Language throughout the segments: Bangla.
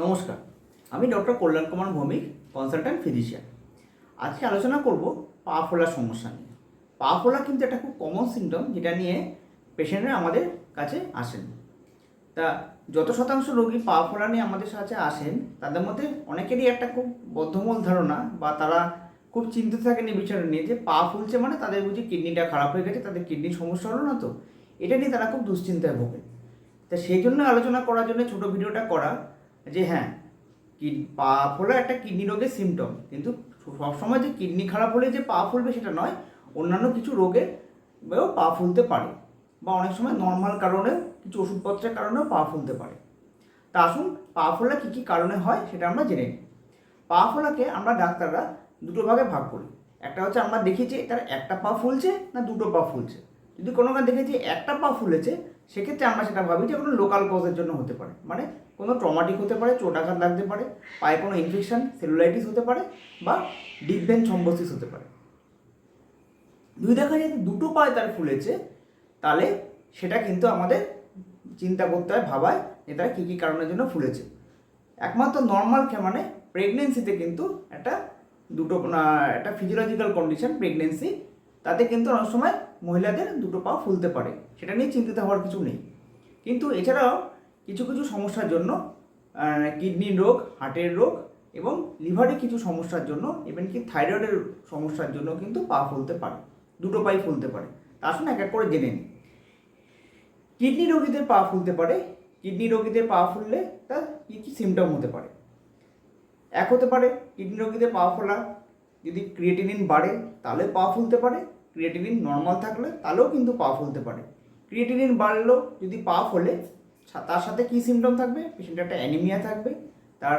নমস্কার, আমি doctor Kalyan Kumar Bhowmik consultant physician আজকে আলোচনা করব পা ফোলার সমস্যা নিয়ে। পা ফোলা কিন্তু একটা খুব কমন সিমটম যেটা নিয়ে পেশেন্টরা আমাদের কাছে আসেন। তা যত শতাংশ রোগী পা ফোলা নিয়ে আমাদের কাছে আসেন, তাদের মধ্যে অনেকেরই একটা খুব বদ্ধমূল ধারণা বা তারা খুব চিন্তিত থাকেন এই বিষয়টা নিয়ে যে পা ফুলছে মানে তাদের বুঝি কিডনিটা খারাপ হয়ে গেছে, তাদের কিডনির সমস্যা হলো না তো? এটা নিয়ে তারা খুব দুশ্চিন্তায় ভোগে তা সেই জন্য আলোচনা করার জন্য ছোটো ভিডিওটা করা যে হ্যাঁ পা ফোলা একটা কিডনি রোগের সিমটম কিন্তু সবসময় যে কিডনি খারাপ হলে যে পা ফুলবে সেটা নয়, অন্যান্য কিছু রোগে পা ফুলতে পারে। বা অনেক সময় নর্মাল কারণে, কিছু ওষুধপত্রের কারণেও পা ফুলতে পারে। তা আসুন, পা ফোলা কী কী কারণে হয় সেটা আমরা জেনে নিই। পা ফোলাকে আমরা ডাক্তাররা দুটো ভাগে ভাগ করি। একটা হচ্ছে আমরা দেখি যে তার একটা পা ফুলছে না দুটো পা ফুলছে। যদি কোনো দেখেছি একটা পা ফুলেছে সেক্ষেত্রে আমরা সেটা ভাবি যে কোনো লোকাল কজের জন্য হতে পারে। মানে কোনো ট্রমাটিক হতে পারে চোটাঘাত লাগতে পারে, পায়ে কোনো ইনফেকশন সেলুলাইটিস হতে পারে বা ডিপভেন থ্রম্বোসিস হতে পারে। যদি দেখা যায় দুটো পায়ে তার ফুলেছে, তাহলে সেটা কিন্তু আমাদের চিন্তা করতে হয়, ভাবায় যে তারা কী কী কারণের জন্য ফুলেছে। একমাত্র নর্মাল মানে প্রেগনেন্সিতে কিন্তু একটা দুটো একটা ফিজিওলজিক্যাল কন্ডিশন প্রেগনেন্সি তাতে কিন্তু অনেক সময় মহিলাদের দুটো পা ফুলতে পারে। সেটা নিয়ে চিন্তিত হওয়ার কিছু নেই। কিন্তু এছাড়াও কিছু কিছু সমস্যার জন্য কিডনি রোগ, হার্টের রোগ এবং লিভারে কিছু সমস্যার জন্য ইভেন কি থাইরয়েডের সমস্যার জন্য কিন্তু পা ফুলতে পারে। দুটো পাই ফুলতে পারে। তা আসুন এক এক করে জেনে নিই। কিডনি রোগীদের পা ফুলতে পারে। কিডনি রোগীদের পা ফুললে তার কী কী সিমটম হতে পারে? এক হতে পারে, কিডনি রোগীদের পা ফোলা যদি ক্রিয়েটিনিন বাড়ে, তাহলে পা ফুলতে পারে। ক্রিয়েটিনিন নর্মাল থাকলে, তাহলেও কিন্তু পা ফুলতে পারে। ক্রিয়েটিনিন বাড়লেও যদি পা ফোলে তার সাথে কী সিমটম থাকবে? পেশেন্টের একটা অ্যানিমিয়া থাকবে। তার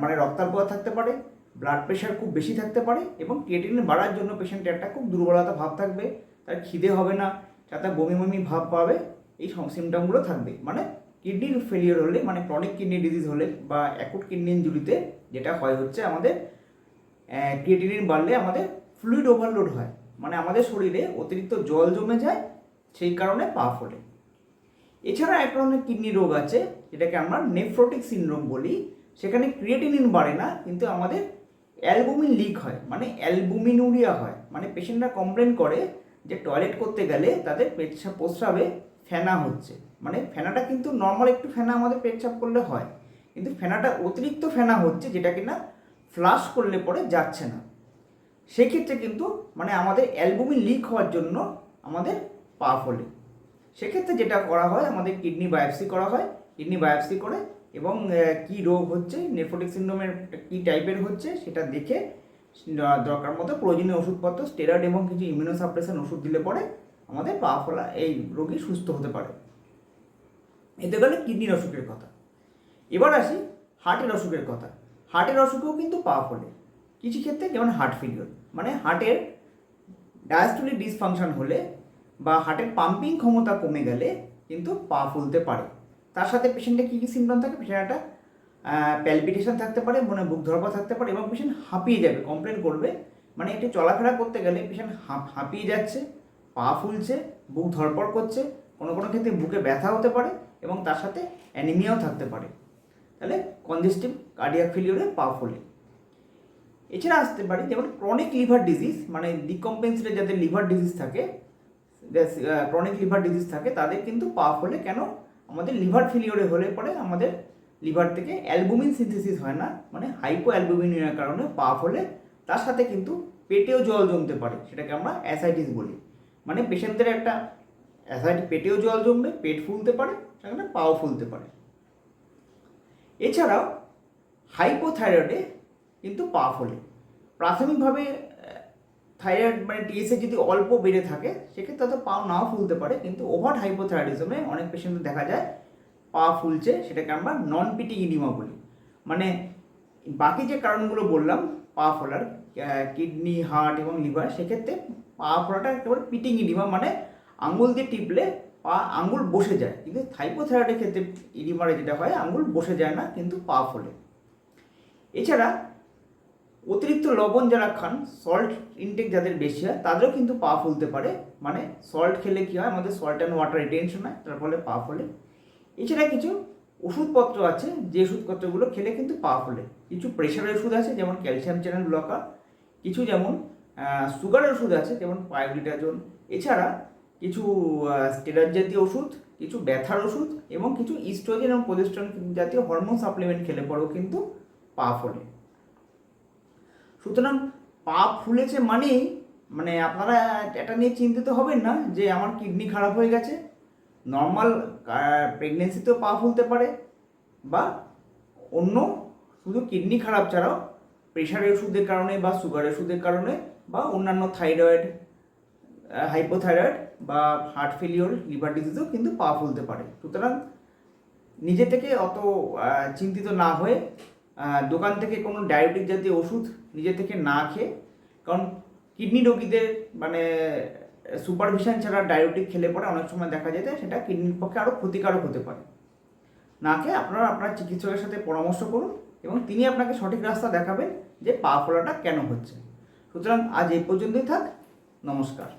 মানে রক্তাল্পতা থাকতে পারে ব্লাড প্রেশার খুব বেশি থাকতে পারে এবং ক্রিয়েটিনিন বাড়ার জন্য পেশেন্টের একটা খুব দুর্বলতা ভাব থাকবে। তার খিদে হবে না যাতে বমি বমি ভাব পাবে, এই সিমটমগুলো থাকবে। মানে কিডনির ফেলিওর হলে মানে ক্রনিক কিডনি ডিজিজ হলে বা অ্যাকুট কিডনি ইঞ্জুরিতে যেটা হয় হচ্ছে আমাদের ক্রিয়েটিনিন বাড়লে আমাদের ফ্লুইড ওভারলোড হয়। মানে আমাদের শরীরে অতিরিক্ত জল জমে যায়, সেই কারণে পা ফোলে এছাড়া এক ধরনের কিডনি রোগ আছে, যেটাকে আমরা নেফ্রোটিক সিনড্রোম বলি। সেখানে ক্রিয়েটিনিন বাড়ে না, কিন্তু আমাদের অ্যালবুমিন লিক হয় মানে অ্যালবুমিনুরিয়া হয়। মানে পেশেন্টরা কমপ্লেন করে যে টয়লেট করতে গেলে তাদের পেচ্ছাপ প্রস্রাবে ফেনা হচ্ছে। মানে ফেনাটা কিন্তু নর্মাল একটু ফেনা আমাদের পেচ্ছাপ করলে হয়। কিন্তু ফেনাটা অতিরিক্ত ফেনা হচ্ছে, যেটা কিনা ফ্লাশ করলে পরে যাচ্ছে না। সেক্ষেত্রে কিন্তু মানে আমাদের অ্যালবুমিন লিক হওয়ার জন্য আমাদের পা ফোলে সেক্ষেত্রে যেটা করা হয়, আমাদের কিডনি বায়োপসি করা হয়। কিডনি বায়োপসি করে এবং কি রোগ হচ্ছে নেফ্রোটিক সিন্ড্রোমের কি টাইপের হচ্ছে, সেটা দেখে দরকার মতো প্রয়োজনীয় ওষুধপত্র স্টেরয়েড এবং কিছু ইমিউনোসাপ্রেশন ওষুধ দিলে পরে আমাদের পা ফলা এই রোগী সুস্থ হতে পারে। এতে গেলে কিডনির অসুখের কথা। এবার আসি হার্টের অসুখের কথা। হার্টের অসুখেও কিন্তু পা ফোলে কিছু ক্ষেত্রে যেমন হার্ট ফেলিওর মানে হার্টের ডায়াস্টোলিক ডিসফাংশন হলে বা হার্টের পাম্পিং ক্ষমতা কমে গেলে কিন্তু পা ফুলতে পারে। তার সাথে পেশেন্টের কী কী সিমটম থাকে? পেশেন্ট একটা প্যালপিটেশন থাকতে পারে, মনে বুক ধরপা থাকতে পারে এবং পেশেন্ট হাঁপিয়ে যাবে কমপ্লেন করবে। মানে একটু চলাফেরা করতে গেলে পেশেন্ট হাঁপিয়ে যাচ্ছে পা ফুলছে বুক ধরপড় করছে, কোনো কোনো ক্ষেত্রে বুকে ব্যথা হতে পারে এবং তার সাথে অ্যানিমিয়াও থাকতে পারে। তাহলে কনজেস্টিভ কার্ডিয়াক ফেলিওরে পা ফোলে এছাড়া আসতে পারে যেমন ক্রনিক লিভার ডিজিজ মানে ডিকম্পেন্সেটেড যাদের লিভার ডিজিজ থাকে ক্রনিক লিভার ডিজিজ থাকে, তাদের কিন্তু পা ফলে কেন? আমাদের লিভার ফেলিওরে হলে পরে আমাদের লিভার থেকে অ্যালবুমিন সিনথেসিস হয় না মানে হাইপো অ্যালবুমিনের কারণে পা ফলে তার সাথে কিন্তু পেটেও জল জমতে পারে, সেটাকে আমরা অ্যাসাইটিস বলি। মানে পেশেন্টদের একটা অ্যাসাইটি পেটেও জল জমবে, পেট ফুলতে পারে, সেখানে পাও ফুলতে পারে। এছাড়াও হাইপোথাইরয়েডে কিন্তু পা ফোলে প্রাথমিকভাবে থাইরয়েড মানে টিএসএ যদি অল্প বেড়ে থাকে, সেক্ষেত্রে হয়তো পা নাও ফুলতে পারে, কিন্তু ওভার হাইপোথাইরয়েডিজমে অনেক পেশেন্টের দেখা যায় পা ফুলছে সেটাকে আমরা নন পিটিং ইডিমা বলি। মানে বাকি যে কারণগুলো বললাম পা ফোলার কিডনি হার্ট এবং লিভার সেক্ষেত্রে পা ফোলাটা একেবারে পিটিং ইডিমা মানে আঙুল দিয়ে টিপলে পা আঙুল বসে যায়। কিন্তু থাইপোথাইরয়েডের ক্ষেত্রে ইডিমারে যেটা হয় আঙুল বসে যায় না, কিন্তু পা ফোলে। এছাড়া অতিরিক্ত লবণ যারা খান সল্ট ইনটেক যাদের বেশি হয়, তাদেরও কিন্তু পা ফুলতে পারে। মানে সল্ট খেলে কী হয়, আমাদের সল্ট অ্যান্ড ওয়াটার রিটেনশন হয়, তার ফলে পা ফলে। এছাড়া কিছু ওষুধপত্র আছে, যে ওষুধপত্রগুলো খেলে কিন্তু পা ফোলে। কিছু প্রেশারের ওষুধ আছে, যেমন ক্যালসিয়াম চ্যানেল ব্লকার কিছু যেমন সুগারের ওষুধ আছে, যেমন পায়োডিটাজোন এছাড়া কিছু স্টেরয়েড জাতীয় ওষুধ, কিছু ব্যথার ওষুধ এবং কিছু ইস্ট্রোজেন এবং প্রোজেস্ট্রন জাতীয় হরমোন সাপ্লিমেন্ট খেলে পরেও কিন্তু পা ফোলে। সুতরাং পা ফুলেছে মানেই মানে আপনারা এটা নিয়ে চিন্তিত হবেন না যে আমার কিডনি খারাপ হয়ে গেছে। নর্মাল প্রেগনেন্সিতেও পা ফুলতে পারে বা অন্য শুধু কিডনি খারাপ ছাড়াও প্রেশারের ওষুধের কারণে বা সুগারের ওষুধের কারণে বা অন্যান্য থাইরয়েড হাইপোথাইরয়েড বা হার্ট ফেলিওর লিভার ডিজিজও কিন্তু পা ফুলতে পারে। সুতরাং নিজে থেকে অত চিন্তিত না হয়ে দোকান থেকে কোনো ডায়াবেটিক জাতীয় ওষুধ নিজে থেকে না খেয়ে, কারণ কিডনি রোগীদের মানে সুপারভিশন ছাড়া ডায়াবেটিক খেলে পরে অনেক সময় দেখা যেতে সেটা কিডনির পক্ষে আরও ক্ষতিকারক হতে পারে। না খেয়ে আপনারা আপনার চিকিৎসকের সাথে পরামর্শ করুন এবং তিনি আপনাকে সঠিক রাস্তা দেখাবেন যে পা ফোলাটা কেন হচ্ছে। সুতরাং আজ এই পর্যন্তই থাক। নমস্কার।